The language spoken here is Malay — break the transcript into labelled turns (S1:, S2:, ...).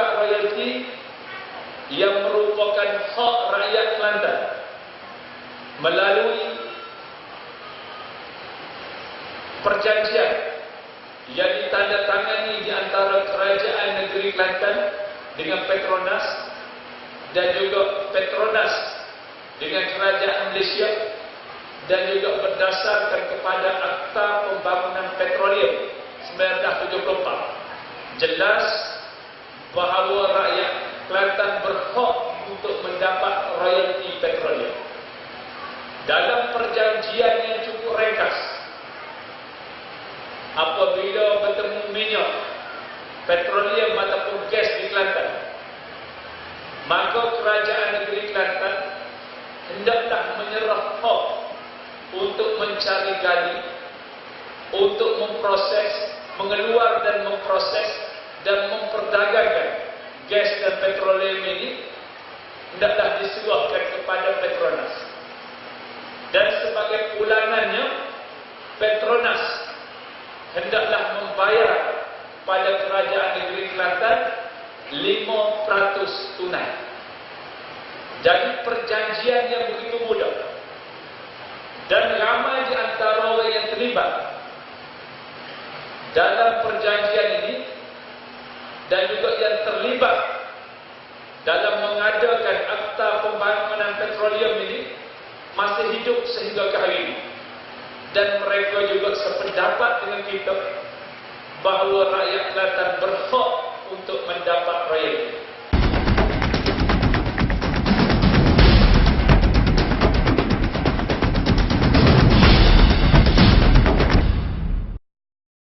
S1: buka royalti yang merupakan hak rakyat Kelantan. Melalui perjanjian yang ditandatangani di antara kerajaan negeri Kelantan dengan Petronas dan juga Petronas dengan kerajaan Malaysia dan juga berdasarkan kepada Akta Pembangunan Petroleum 1974 jelas bahawa rakyat Kelantan berhak untuk mendapat royalti petroleum. Dalam perjanjian yang cukup ringkas apabila bertemu minyak petroleum ataupun gas di Kelantan maka kerajaan negeri Kelantan hendaklah menyerah hak untuk mencari gali untuk memproses mengeluar dan memproses dan memperdagangkan gas dan petroleum ini hendaklah disuahkan kepada Petronas dan sebagai pulangannya Petronas hendaklah membayar pada kerajaan negeri Kelantan 5% tunai. Jadi perjanjian yang begitu mudah. Dan ramai di antara orang yang terlibat dalam perjanjian ini dan juga yang terlibat dalam mengadakan akta pembangunan petroleum ini masih hidup sehingga ke hari ini. Dan mereka juga sependapat dengan kita bahawa rakyat Kelantan berhak untuk mendapat royalti.